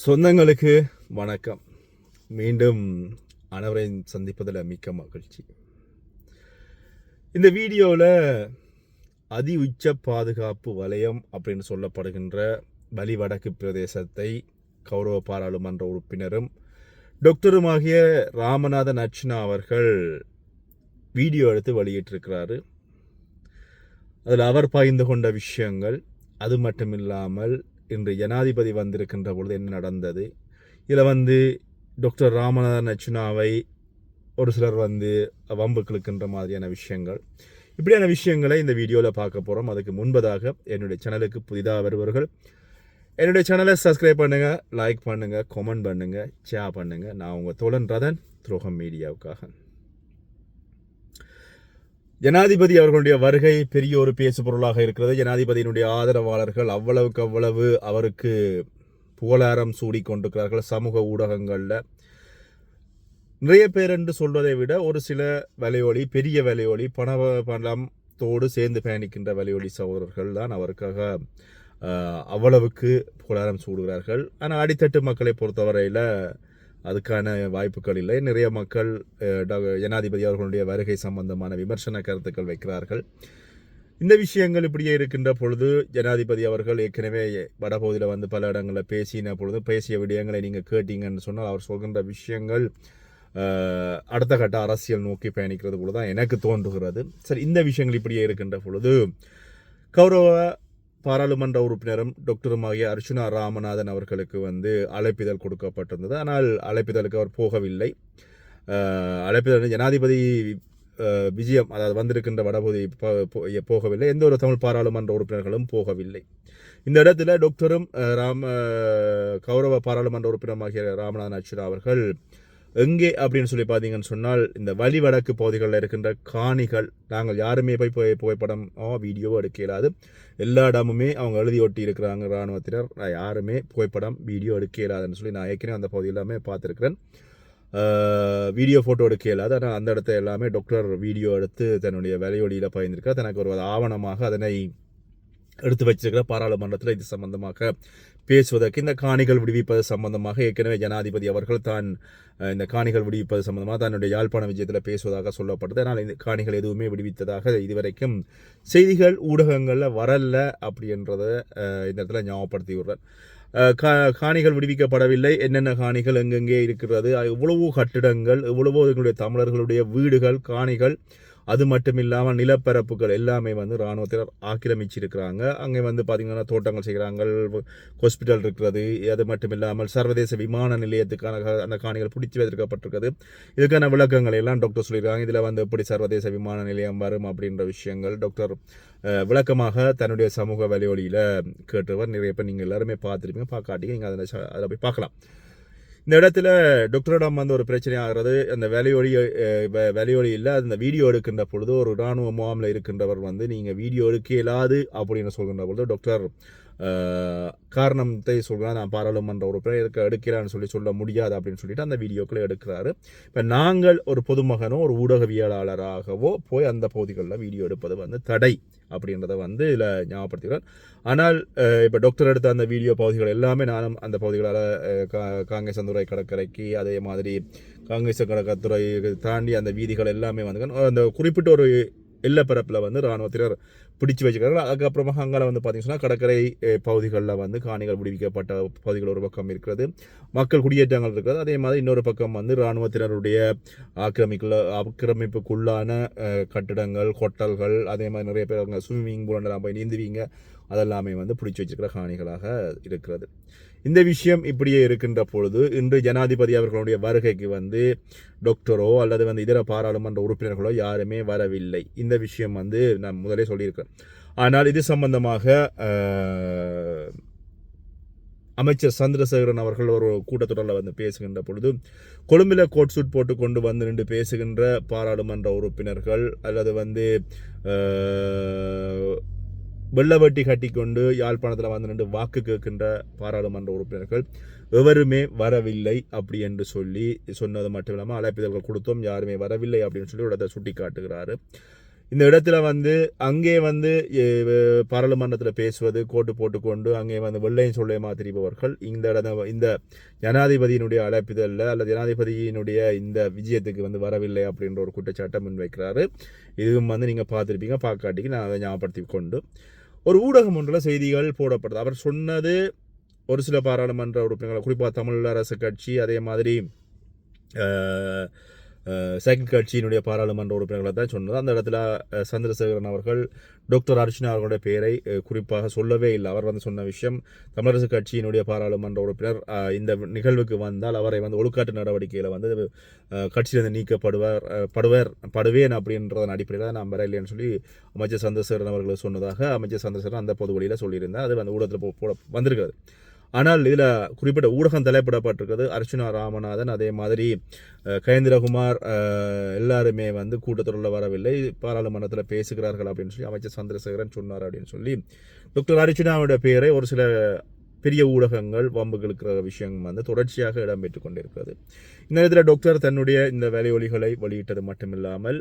சொந்தங்களுக்கு வணக்கம். மீண்டும் அனைவரை சந்திப்பதில் மிக்க மகிழ்ச்சி. இந்த வீடியோவில் அதி உச்ச பாதுகாப்பு வலயம் அப்படின்னு சொல்லப்படுகின்ற வலிவடக்கு பிரதேசத்தை கௌரவ பாராளுமன்ற உறுப்பினரும் டாக்டருமாகிய ராமநாதன் அர்ச்சனா அவர்கள் வீடியோ எடுத்து வெளியிட்டிருக்கிறாரு. அதில் அவர் பகிர்ந்து கொண்ட விஷயங்கள் அது மட்டும் இல்லாமல் இன்று ஜனாதிபதி வந்திருக்கின்ற பொழுது என்ன நடந்தது? இதில் வந்து டாக்டர் ராமநாதன் அச்சுனாவை ஒரு சிலர் வந்து வம்பு கிழக்கின்ற மாதிரியான விஷயங்கள். இப்படியான விஷயங்களை இந்த வீடியோவில் பார்க்க போகிறோம் அதுக்கு முன்பதாக என்னுடைய சேனலுக்கு புதிதாக வருபவர்கள் என்னுடைய சேனலை சப்ஸ்கிரைப் பண்ணுங்கள் லைக் பண்ணுங்கள் கமெண்ட் பண்ணுங்கள் ஷேர் பண்ணுங்கள் நான் உங்கள் தோழன் ரதன் துரோகம் மீடியாவுக்காக. ஜனாதிபதி அவர்களுடைய வருகை பெரிய ஒரு பேசு பொருளாக இருக்கிறது. ஜனாதிபதியினுடைய ஆதரவாளர்கள் அவ்வளவுக்கு அவ்வளவு அவருக்கு புகழாரம் சூடி கொண்டிருக்கிறார்கள் சமூக ஊடகங்களில். நிறைய பேர் என்று சொல்வதை விட ஒரு சில வலையொலி பெரிய வலையொலி பண பணத்தோடு சேர்ந்து பயணிக்கின்ற வலையொலி சகோதரர்கள் தான் அவருக்காக அவ்வளவுக்கு புகழாரம் சூடுகிறார்கள். ஆனால் அடித்தட்டு மக்களை பொறுத்தவரையில் அதுக்கான வாய்ப்புகள் இல்லை. நிறைய மக்கள் ஜனாதிபதி அவர்களுடைய வருகை சம்பந்தமான விமர்சன கருத்துக்கள் வைக்கிறார்கள். இந்த விஷயங்கள் இப்படியே இருக்கின்ற பொழுது ஜனாதிபதி அவர்கள் ஏற்கனவே வடபகுதியில் வந்து பல இடங்களில் பேசின பொழுது பேசிய விடயங்களை நீங்கள் கேட்டீங்கன்னு சொன்னால் அவர் சொல்கின்ற விஷயங்கள் அடுத்த கட்ட அரசியல் நோக்கி பயணிக்கிறது போல தான் எனக்கு தோன்றுகிறது. சரி இந்த விஷயங்கள் இப்படியே இருக்கின்ற பொழுது கௌரவ பாராளுமன்ற உறுப்பினரும் டாக்டருமாகிய அர்ச்சுனா ராமநாதன் அவர்களுக்கு வந்து அழைப்பிதழ் கொடுக்கப்பட்டிருந்தது. ஆனால் அழைப்பிதழுக்கு அவர் போகவில்லை. அழைப்பிதழ் ஜனாதிபதி விஜயம் அதாவது வந்திருக்கின்ற வடபகுதி போகவில்லை. எந்த ஒரு தமிழ் பாராளுமன்ற உறுப்பினர்களும் போகவில்லை. இந்த இடத்துல டாக்டரும் ராம கௌரவ பாராளுமன்ற உறுப்பினருமாகிய ராமநாதன் அர்ச்சுனா அவர்கள் எங்கே அப்படின்னு சொல்லி பார்த்தீங்கன்னு சொன்னால் இந்த வழி வடக்கு பகுதிகளில் இருக்கின்ற காணிகள் நாங்கள் யாருமே போய் புகை- புகைப்படம் வீடியோவோ எடுக்க இயலாது எல்லா இடமுமே அவங்க எழுதி ஒட்டி இருக்கிறாங்க இராணுவத்தினர். நான் யாருமே புகைப்படம் வீடியோ எடுக்க இயலாதுன்னு சொல்லி நான் ஏற்கனவே அந்த பகுதி எல்லாமே பார்த்துருக்கிறேன். வீடியோ ஃபோட்டோ எடுக்க இயலாது ஆனால் அந்த இடத்த எல்லாமே டாக்டர் வீடியோ எடுத்து தன்னுடைய வேலையொலியில் பயந்திருக்கார் தனக்கு ஒரு ஆவணமாக அதனை எடுத்து வச்சிருக்கிற பாராளுமன்றத்தில் இது சம்பந்தமாக பேசுவதற்கு இந்த காணிகள் விடுவிப்பது சம்பந்தமாக ஏற்கனவே ஜனாதிபதி அவர்கள் தான் இந்த காணிகள் விடுவிப்பது சம்பந்தமாக தன்னுடைய யாழ்ப்பாண விஜயத்தில் பேசுவதாக சொல்லப்பட்டது. ஆனால் இந்த காணிகள் எதுவுமே விடுவித்ததாக இதுவரைக்கும் செய்திகள் ஊடகங்களில் வரல அப்படின்றத இந்த இடத்துல ஞாபகப்படுத்தி விடுறேன். கா- காணிகள் விடுவிக்கப்படவில்லை. என்னென்ன காணிகள் எங்கெங்கே இருக்கிறது? எவ்வளவோ கட்டிடங்கள் எவ்வளவோ எங்களுடைய தமிழர்களுடைய வீடுகள் காணிகள் அது மட்டும் இல்லாமல் நிலப்பரப்புகள் எல்லாமே வந்து இராணுவத்தினர் ஆக்கிரமிச்சிருக்கிறாங்க. அங்கே வந்து பார்த்திங்கன்னா தோட்டங்கள் செய்கிறாங்க ஹாஸ்பிட்டல் இருக்கிறது அது மட்டும் இல்லாமல் சர்வதேச விமான நிலையத்துக்கான அந்த காணிகள் பிடிச்சி வைத்திருக்கப்பட்டிருக்கிறது இதுக்கான விளக்கங்கள் எல்லாம் டாக்டர் சொல்லியிருக்காங்க. இதில் வந்து எப்படி சர்வதேச விமான நிலையம் வரும் அப்படின்ற விஷயங்கள் டாக்டர் விளக்கமாக தன்னுடைய சமூக வலையொலியில் கேட்டவர் நிறைய பேர் நீங்கள் எல்லாருமே பார்த்துருப்பீங்க. பார்க்காட்டிங்க நீங்கள் அதில் அதில் போய் பார்க்கலாம். இந்த இடத்துல டாக்டரிடம் வந்து ஒரு பிரச்சனை ஆகிறது அந்த வேலையொழி வேலையொழி இல்லை அந்த வீடியோ எடுக்கின்ற பொழுது ஒரு இராணுவ முகாமில் இருக்கின்றவர் வந்து நீங்கள் வீடியோ எடுக்க இயலாது அப்படின்னு சொல்கின்ற பொழுது டாக்டர் காரணத்தை சொல்கிறார் நான் பாராளுமன்ற உறுப்பினர் இருக்க எடுக்கிறான்னு சொல்லி சொல்ல முடியாது அப்படின்னு சொல்லிட்டு அந்த வீடியோக்களை எடுக்கிறாரு. இப்போ நாங்கள் ஒரு பொதுமகனோ ஒரு ஊடகவியலாளராகவோ போய் அந்த பகுதிகளில் வீடியோ எடுப்பது வந்து தடை அப்படின்றத வந்து இதில் ஞாபகப்படுத்துகிறேன் ஆனால் இப்போ டாக்டர் எடுத்த அந்த வீடியோ பகுதிகள் எல்லாமே நானும் அந்த பகுதிகளால் காங்கிரஸ் காங்கேசந்துறை கடற்கரைக்கு அதே மாதிரி காங்கிரஸ் கடற்கரை தாண்டி அந்த வீதிகள் எல்லாமே வந்து அந்த குறிப்பிட்ட ஒரு எல்லப்பரப்பில் வந்து இராணுவத்தினர் பிடிச்சு வச்சுக்கிறார்கள் அதுக்கப்புறமா அங்கே வந்து பார்த்திங்கன்னா கடற்கரை பகுதிகளில் வந்து காணிகள் விடுவிக்கப்பட்ட பகுதிகள் ஒரு பக்கம் இருக்கிறது. மக்கள் குடியேற்றங்கள் இருக்கிறது. அதே மாதிரி இன்னொரு பக்கம் வந்து இராணுவத்தினருடைய ஆக்கிரமிக்குள்ள ஆக்கிரமிப்புக்குள்ளான கட்டிடங்கள் ஹோட்டல்கள் அதே மாதிரி நிறைய பேர் அங்கே ஸ்விம்மிங் பூலெல்லாம் போய் நீந்துவீங்க. அதெல்லாமே வந்து பிடிச்சி வச்சுருக்கிற காணிகளாக இருக்கிறது. இந்த விஷயம் இப்படியே இருக்கின்ற பொழுது இன்று ஜனாதிபதி அவர்களுடைய வருகைக்கு வந்து டாக்டரோ அல்லது வந்து இதர பாராளுமன்ற உறுப்பினர்களோ யாருமே வரவில்லை. இந்த விஷயம் வந்து நான் முதலே சொல்லியிருக்கேன் ஆனால் இது சம்பந்தமாக அமைச்சர் சந்திரசேகரன் அவர்கள் ஒரு கூட்டத்தொடரில் வந்து பேசுகின்ற பொழுது கொழும்பில் கோட் சூட் போட்டு கொண்டு வந்து நின்று பேசுகின்ற பாராளுமன்ற உறுப்பினர்கள் அல்லது வந்து வெள்ளவட்டி கட்டிக்கொண்டு யாழ்ப்பாணத்தில் வந்து நின்று வாக்கு கேட்கின்ற பாராளுமன்ற உறுப்பினர்கள் எவருமே வரவில்லை அப்படி என்று சொல்லி சொன்னது மட்டும் இல்லாமல் அழைப்பிதழ்கள் கொடுத்தோம் யாருமே வரவில்லை அப்படின்னு சொல்லி இடத்தை சுட்டி காட்டுகிறாரு இந்த இடத்துல வந்து அங்கே வந்து பாராளுமன்றத்தில் பேசுவது கோட்டு போட்டுக்கொண்டு அங்கே வந்து வெள்ளையும் சொல்லையுமா மாதிரிபவர்கள் இந்த இடம் இந்த ஜனாதிபதியினுடைய அழைப்பிதழில் அல்லது ஜனாதிபதியினுடைய இந்த விஜயத்துக்கு வந்து வரவில்லை அப்படின்ற ஒரு குற்றச்சாட்டை முன்வைக்கிறாரு. இதுவும் வந்து நீங்கள் பார்த்துருப்பீங்க பார்க்காட்டிக்கு நான் அதை ஞாபகப்படுத்தி கொண்டு. ஒரு ஊடகம் ஒன்றில் செய்திகள் போடப்படுது. அவர் சொன்னது ஒரு சில பாராளுமன்ற உறுப்பினர்கள் குறிப்பாக தமிழ் அரசு கட்சி அதே மாதிரி சைக்கிள் கட்சியினுடைய பாராளுமன்ற உறுப்பினர்களை தான் சொன்னது. அந்த இடத்துல சந்திரசேகரன் அவர்கள் டாக்டர் அர்ச்சனா அவர்களுடைய பெயரை குறிப்பாக சொல்லவே இல்லை. அவர் வந்து சொன்ன விஷயம் தமிழரசு கட்சியினுடைய பாராளுமன்ற உறுப்பினர் இந்த நிகழ்வுக்கு வந்தால் அவரை வந்து ஒழுக்காட்டு நடவடிக்கையில் வந்து கட்சியிலிருந்து நீக்கப்படுவார் படுவர் படுவேன் அப்படின்றதன் அடிப்படையில் நான் வர இல்லைன்னு சொல்லி அமைச்சர் சந்திரசேகரன் அவர்கள் சொன்னதாக அமைச்சர் சந்திரசேகரன் அந்த பொது வழியில் சொல்லியிருந்தார். அது வந்து ஊடகத்தில் போ- போட வந்திருக்கிறது. ஆனால் இதில் குறிப்பிட்ட ஊடகம் தலைப்பிடப்பட்டிருக்கிறது. அர்ச்சனா ராமநாதன் அதே மாதிரி அஹ், கயேந்திரகுமார் எல்லாருமே வந்து கூட்டத்தொடரில் வரவில்லை. பாராளுமன்றத்தில் பேசுகிறார்கள் அப்படின்னு சொல்லி அமைச்சர் சந்திரசேகரன் சொன்னார் அப்படின்னு சொல்லி டாக்டர் அர்ச்சனாவோட பேரை ஒரு சில பெரிய ஊடகங்கள் வம்புகளுக்கிற விஷயம் வந்து தொடர்ச்சியாக இடம்பெற்றுக் கொண்டிருக்கிறது. இந்த நேரத்தில் டாக்டர் தன்னுடைய இந்த வேலையொலிகளை வெளியிட்டது மட்டுமில்லாமல்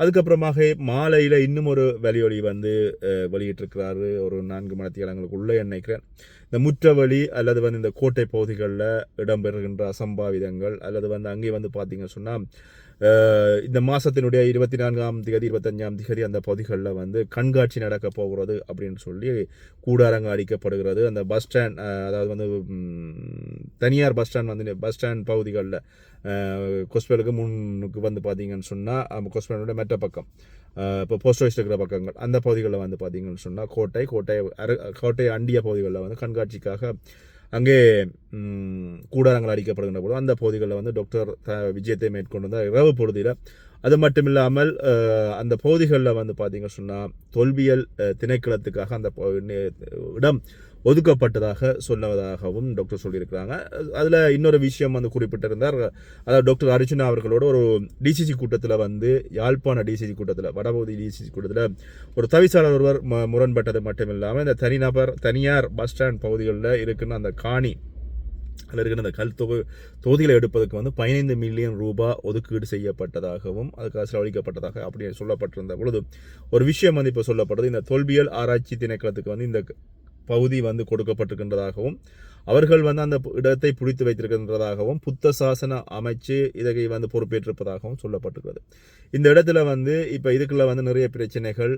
அதுக்கப்புறமாக மாலையில் இன்னும் ஒரு வேலையொலி வந்து வெளியிட்டிருக்கிறாரு. ஒரு நான்கு மணத்தியாளங்களுக்குள்ளே நினைக்கிறேன். இந்த முற்றவழி அல்லது வந்து இந்த கோட்டை பகுதிகளில் இடம்பெறுகின்ற அசம்பாவிதங்கள் அல்லது வந்து அங்கே வந்து பார்த்தீங்கன்னு சொன்னால் இந்த மாதத்தினுடைய இருபத்தி நான்காம் திகதி இருபத்தஞ்சாம் திகதி அந்த பகுதிகளில் வந்து கண்காட்சி நடக்க போகிறது அப்படின்னு சொல்லி கூடாரங்க அடிக்கப்படுகிறது. அந்த பஸ் ஸ்டாண்ட் அதாவது வந்து தனியார் பஸ் ஸ்டாண்ட் வந்து பஸ் ஸ்டாண்ட் பகுதிகளில் கொஸ்பேலுக்கு முன்னுக்கு வந்து பார்த்தீங்கன்னு சொன்னால் கொஸ்பேலோட மெட்ட பக்கம் இப்போ போஸ்ட் ஆஃபீஸ் இருக்கிற பக்கங்கள் அந்த பகுதிகளில் வந்து பார்த்தீங்கன்னு சொன்னால் கோட்டை கோட்டை அரு கோட்டை அண்டிய பகுதிகளில் வந்து கண்காட்சிக்காக அங்கே கூடாரங்கள் அடிக்கப்படுகின்ற பொழுது அந்த பகுதிகளில் வந்து டாக்டர் த விஜயத்தை மேற்கொண்டு வந்தார். இரவு பொழுதில் அது மட்டும் இல்லாமல் அந்த பகுதிகளில் வந்து பார்த்திங்க சொன்னால் தொல்வியல் திணைக்களத்துக்காக அந்த இடம் ஒதுக்கப்பட்டதாக சொன்னதாகவும் டாக்டர் சொல்லியிருக்கிறாங்க. அதில் இன்னொரு விஷயம் வந்து குறிப்பிட்டிருந்தார். அதாவது டாக்டர் அர்ஜுனா அவர்களோட ஒரு டிசிசி கூட்டத்தில் வந்து யாழ்ப்பாண டிசிசி கூட்டத்தில் வடபகுதி டிசிசி கூட்டத்தில் ஒரு தவிசாளர் ஒருவர் ம முரண்பட்டது மட்டும் இல்லாமல் இந்த தனிநபர் தனியார் பஸ் ஸ்டாண்ட் பகுதிகளில் இருக்கிற அந்த காணி அதில் இருக்கிற அந்த கல் தொகு தொகுதிகளை எடுப்பதற்கு வந்து பதினைந்து மில்லியன் ரூபாய் ஒதுக்கீடு செய்யப்பட்டதாகவும் அதுக்காக செலவழிக்கப்பட்டதாக அப்படி சொல்லப்பட்டிருந்த பொழுது ஒரு விஷயம் வந்து இப்போ சொல்லப்பட்டது இந்த தொல்பியல் ஆராய்ச்சி திணைக்களத்துக்கு வந்து இந்த பகுதி வந்து கொடுக்கப்பட்டிருக்கின்றதாகவும் அவர்கள் வந்து அந்த இடத்தை பிடித்து வைத்திருக்கின்றதாகவும் புத்த சாசன அமைச்சு இதை வந்து பொறுப்பேற்றிருப்பதாகவும் சொல்லப்பட்டிருக்கிறது. இந்த இடத்துல வந்து இப்போ இதுக்குள்ள வந்து நிறைய பிரச்சனைகள்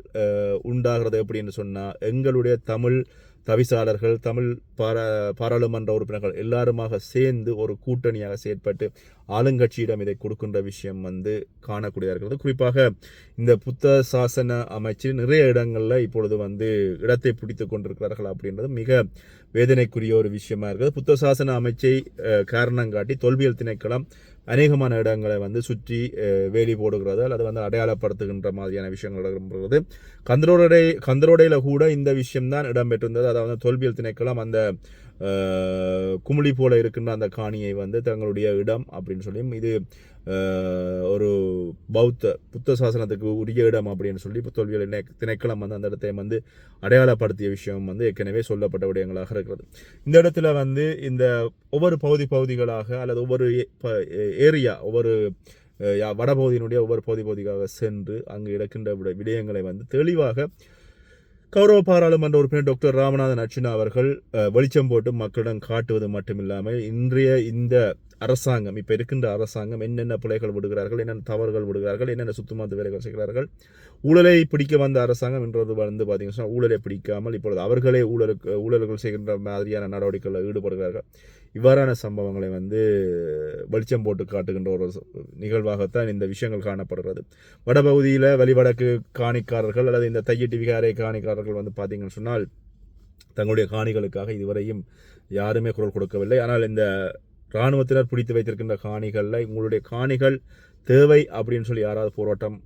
உண்டாகிறது எப்படின்னு சொன்னால் எங்களுடைய தமிழ் தவிசாளர்கள் தமிழ் பாரா பாராளுமன்ற உறுப்பினர்கள் எல்லாருமாக சேர்ந்து ஒரு கூட்டணியாக செயற்பட்டு ஆளுங்கட்சியிடம் இதை கொடுக்கின்ற விஷயம் வந்து காணக்கூடியதாக இருக்கிறது குறிப்பாக இந்த புத்த சாசன அமைச்சு நிறைய இடங்களில் இப்பொழுது வந்து இடத்தை பிடித்து கொண்டிருக்கிறார்கள் அப்படின்றது மிக வேதனைக்குரிய ஒரு விஷயமா இருக்குது. புத்த சாசன அமைச்சை காரணம் காட்டி தொல்வியல் திணைக்களம் அநேகமான இடங்களை வந்து சுற்றி வேலி போடுகிறது. அல்லது வந்து அடையாளப்படுத்துகின்ற மாதிரியான விஷயங்கள் இடம்பெறுகிறது கந்தரோடை கந்தரோடையில் கூட இந்த விஷயம்தான் இடம்பெற்றிருந்தது. அதாவது தொல்வியல் திணைக்களம் அந்த குமிழி போல இருக்கின்ற அந்த காணியை வந்து தங்களுடைய இடம் அப்படின்னு சொல்லியும் இது ஒரு பௌத்த புத்த சாசனத்துக்கு உரிய இடம் அப்படின்னு சொல்லி தொல்வியல் இணை- திணைக்களம் வந்து அந்த இடத்தை வந்து அடையாளப்படுத்திய விஷயம் வந்து ஏற்கனவே சொல்லப்பட்ட விடயங்களாக இருக்கிறது. இந்த இடத்துல வந்து இந்த ஒவ்வொரு பகுதி பகுதிகளாக அல்லது ஒவ்வொரு ஏ- ஏரியா ஒவ்வொரு யா- வடபகுதியினுடைய ஒவ்வொரு பகுதி பகுதிக்காக சென்று அங்கு இடக்கின்ற விட- விடயங்களை வந்து தெளிவாக கௌரவ பாராளுமன்ற உறுப்பினர் டாக்டர் ராமநாதன் அர்ச்சுனா அவர்கள் வெளிச்சம் போட்டு மக்களிடம் காட்டுவது மட்டுமில்லாமல் இன்றைய இந்த அரசாங்கம் இப்போ இருக்கின்ற அரசாங்கம் என்னென்ன பிழைகள் விடுகிறார்கள் என்னென்ன தவறுகள் விடுகிறார்கள் என்னென்ன சுத்தமாத்து வேலைகள் செய்கிறார்கள் ஊழலை பிடிக்க வந்த அரசாங்கம் இன்றது வந்து பார்த்தீங்கன்னா ஊழலை பிடிக்காமல் இப்பொழுது அவர்களே ஊழலுக்கு ஊழல்கள் செய்கின்ற மாதிரியான நடவடிக்கைகளில் ஈடுபடுகிறார்கள். இவ்வாறான சம்பவங்களை வந்து வெளிச்சம் போட்டு காட்டுகின்ற ஒரு நிகழ்வாகத்தான் இந்த விஷயங்கள் காணப்படுகிறது. வடபகுதியில் வழிவடக்கு காணிக்காரர்கள் அல்லது இந்த தையட்டி விகாரை காணிக்காரர்கள் வந்து பார்த்தீங்கன்னு சொன்னால் தங்களுடைய காணிகளுக்காக இதுவரையும் யாருமே குரல் கொடுக்கவில்லை. ஆனால் இந்த இராணுவத்தினர் பிடித்து வைத்திருக்கின்ற காணிகளில் உங்களுடைய காணிகள் தேவை அப்படின்னு சொல்லி யாராவது போராட்டம்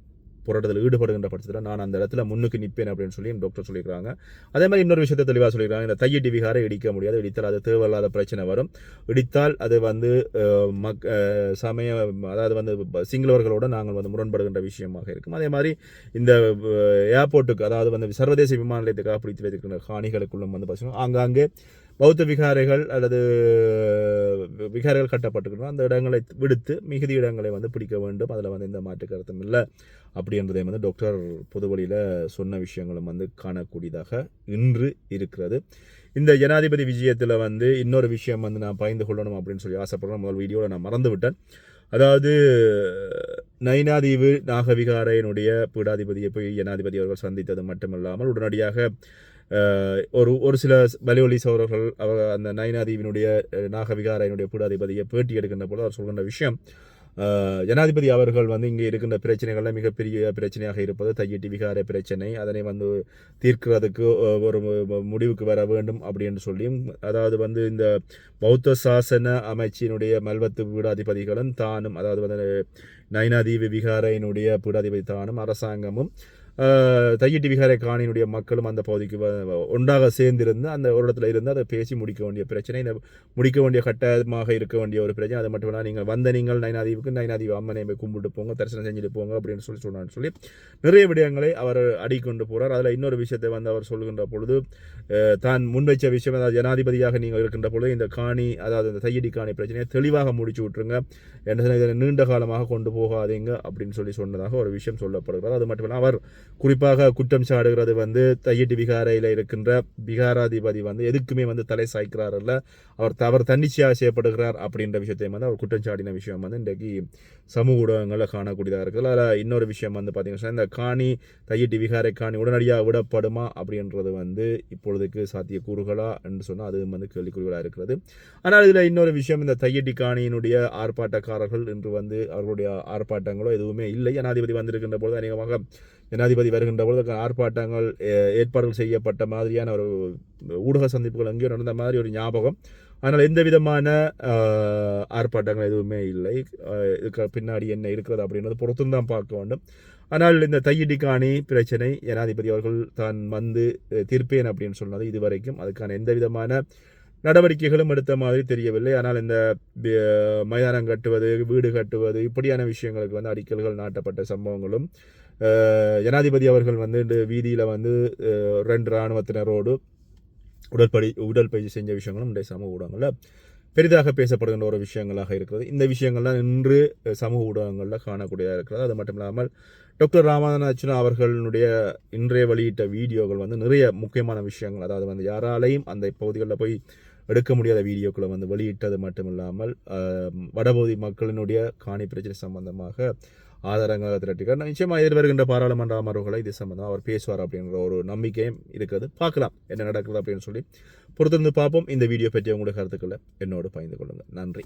போராட்டத்தில் ஈடுபடுகின்ற பட்சத்தில் நான் அந்த இடத்துல முன்னுக்கு நிற்பேன் அப்படின்னு சொல்லி டாக்டர் சொல்லியிருக்காங்க அதே மாதிரி இன்னொரு விஷயத்தை தெளிவாக சொல்லியிருக்காங்க இந்த தையட்டி விகாரை இடிக்க முடியாது. இடித்தால் அது தேவையில்லாத பிரச்சனை வரும். இடித்தால் அது வந்து மக் சமய அதாவது வந்து சிங்களவர்களோட நாங்கள் வந்து முரண்படுகின்ற விஷயமாக இருக்கும். அதே மாதிரி இந்த ஏர்போர்ட்டுக்கு அதாவது வந்து சர்வதேச விமான நிலையத்துக்காக பிடித்து வைத்திருக்கிற காணிகளுக்குள்ளும் வந்து பார்த்தீங்கன்னா ஆங்காங்கே பௌத்த விகாரைகள் அல்லது விகாரைகள் கட்டப்பட்டிருக்கணும் அந்த இடங்களை விடுத்து மிகுதி இடங்களை வந்து பிடிக்க வேண்டும். அதில் வந்து எந்த மாற்று கருத்தும் இல்லை. அப்படின்றதை வந்து டாக்டர் பொதுவழியில் சொன்ன விஷயங்களும் வந்து காணக்கூடியதாக இன்று இருக்கிறது. இந்த ஜனாதிபதி விஜயத்தில் வந்து இன்னொரு விஷயம் வந்து நான் பயந்து கொள்ளணும் அப்படின்னு சொல்லி ஆசைப்படுறேன். முதல் வீடியோவில் நான் மறந்து விட்டேன் அதாவது நைனாதீவு நாகவிகாரையினுடைய பீடாதிபதியை போய் ஜனாதிபதி அவர்கள் சந்தித்தது மட்டுமல்லாமல் உடனடியாக ஒரு ஒரு சில பலிவலி சௌரர்கள் அவ அந்த நைனாதீவினுடைய நாகவிகாரையினுடைய பீடாதிபதியை பேட்டி எடுக்கின்ற போது அவர் சொல்கின்ற விஷயம் ஜனாதிபதி அவர்கள் வந்து இங்கே இருக்கின்ற பிரச்சனைகளில் மிகப்பெரிய பிரச்சனையாக இருப்பது தையிட்டி விகார பிரச்சனை. அதனை வந்து தீர்க்கிறதுக்கு ஒரு முடிவுக்கு வர வேண்டும் அப்படின்னு சொல்லியும் அதாவது வந்து இந்த பௌத்த சாசன அமைச்சினுடைய மல்வத்து பீடாதிபதிகளும் தானும் அதாவது வந்து நைனாதீவி விகாரையினுடைய பீடாதிபதி தானும் அரசாங்கமும் தையிட்டி விகாரை காணியினுடைய மக்களும் அந்த பகுதிக்கு ஒன்றாக சேர்ந்திருந்து அந்த ஒரு இடத்துல இருந்து அதை பேசி முடிக்க வேண்டிய பிரச்சனை இந்த முடிக்க வேண்டிய கட்டமாக இருக்க வேண்டிய ஒரு பிரச்சனை. அது மட்டும் இல்லாமல் நீங்கள் வந்த நீங்கள் நயனாதீவுக்கு நைனாதீவு அம்மனை போய் கும்பிட்டு போங்க தரிசனம் செஞ்சுட்டு போங்க அப்படின்னு சொல்லி சொன்னான்னு சொல்லி நிறைய விடயங்களை அவர் அடிக்கொண்டு போகிறார் அதில் இன்னொரு விஷயத்தை வந்து அவர் சொல்லுகின்ற பொழுது தான் முன்வைச்ச விஷயம் அதாவது ஜனாதிபதியாக நீங்கள் இருக்கின்ற பொழுது இந்த காணி அதாவது இந்த தையடி காணி பிரச்சனையை தெளிவாக முடிச்சு விட்டுருங்க. என்ன இதை நீண்ட காலமாக கொண்டு போகாதீங்க அப்படின்னு சொல்லி சொன்னதாக ஒரு விஷயம் சொல்லப்படுகிறது. அது மட்டும் இல்லாமல் அவர் குறிப்பாக குற்றம் சாடுகிறது வந்து தையட்டி விகாரையில் இருக்கின்ற விகாராதிபதி வந்து எதுக்குமே வந்து தலை சாய்க்கிறார் இல்லை அவர் தவறு தன்னிச்சையாக செய்யப்படுகிறார் அப்படின்ற விஷயத்தையும் வந்து அவர் குற்றம் சாடின விஷயம் வந்து இன்றைக்கு சமூக ஊடகங்களில் காணக்கூடியதாக இருக்குது. அதில் இன்னொரு விஷயம் வந்து பார்த்தீங்கன்னா இந்த காணி தையட்டி விகாரை காணி உடனடியாக விடப்படுமா அப்படின்றது வந்து இப்பொழுதுக்கு சாத்திய கூறுகளா என்று சொன்னால் அது வந்து கேள்விக்குறிகளாக இருக்கிறது. ஆனால் இதில் இன்னொரு விஷயம் இந்த தையட்டி காணியினுடைய ஆர்ப்பாட்டக்காரர்கள் இன்று வந்து அவர்களுடைய ஆர்ப்பாட்டங்களோ எதுவுமே இல்லை. ஜனாதிபதி வந்திருக்கின்ற பொழுது அநேகமாக ஜனாதிபதி வருகின்ற பொழுது ஆர்ப்பாட்டங்கள் ஏற்பாடுகள் செய்யப்பட்ட மாதிரியான ஒரு ஊடக சந்திப்புகள் எங்கேயோ நடந்த மாதிரி ஒரு ஞாபகம். ஆனால் எந்த விதமான ஆர்ப்பாட்டங்கள் எதுவுமே இல்லை. இதுக்கு பின்னாடி என்ன இருக்கிறது அப்படின்றது பொறுத்தும் தான் பார்க்க வேண்டும். ஆனால் இந்த தையிடி காணி பிரச்சனை ஜனாதிபதி அவர்கள் தான் வந்து தீர்ப்பேன் அப்படின்னு சொன்னது இதுவரைக்கும். அதுக்கான எந்த விதமான நடவடிக்கைகளும் எடுத்த மாதிரி தெரியவில்லை. ஆனால் இந்த மைதானம் கட்டுவது வீடு கட்டுவது இப்படியான விஷயங்களுக்கு வந்து அடிக்கல்கள் நாட்டப்பட்ட சம்பவங்களும் ஜனாதிபதி அவர்கள் வந்து இந்த வீதியில் வந்து ரெண்டு இராணுவத்தினரோடு உடற்படி உடற்பயிற்சி செஞ்ச விஷயங்களும் இன்றைய சமூக ஊடகங்களில் பெரிதாக பேசப்படுகின்ற ஒரு விஷயங்களாக இருக்கிறது. இந்த விஷயங்கள்லாம் இன்று சமூக ஊடகங்களில் காணக்கூடியதாக இருக்கிறது. அது மட்டும் இல்லாமல் டாக்டர் ராமநாதன் அவர்களுடைய இன்றைய வெளியிட்ட வீடியோக்கள் வந்து நிறைய முக்கியமான விஷயங்கள். அதாவது வந்து யாராலையும் அந்த பகுதிகளில் போய் எடுக்க முடியாத வீடியோக்களை வந்து வெளியிட்டது மட்டும் இல்லாமல் வடபகுதி மக்களினுடைய காணி பிரச்சனை சம்பந்தமாக ஆதாரங்களை திரட்டிக்கிறார் நிச்சயமாக எதிர்வருகின்ற பாராளுமன்ற அமர்வுகளை இது சம்பந்தமாக அவர் பேசுவார் அப்படின்ற ஒரு நம்பிக்கையும் இருக்கிறது. பார்க்கலாம் என்ன நடக்குது அப்படின்னு சொல்லி. பொறுத்திருந்து பார்ப்போம். இந்த வீடியோ பற்றி உங்களுடைய கருத்துக்களை என்னோடு பகிர்ந்து கொள்ளுங்கள். நன்றி.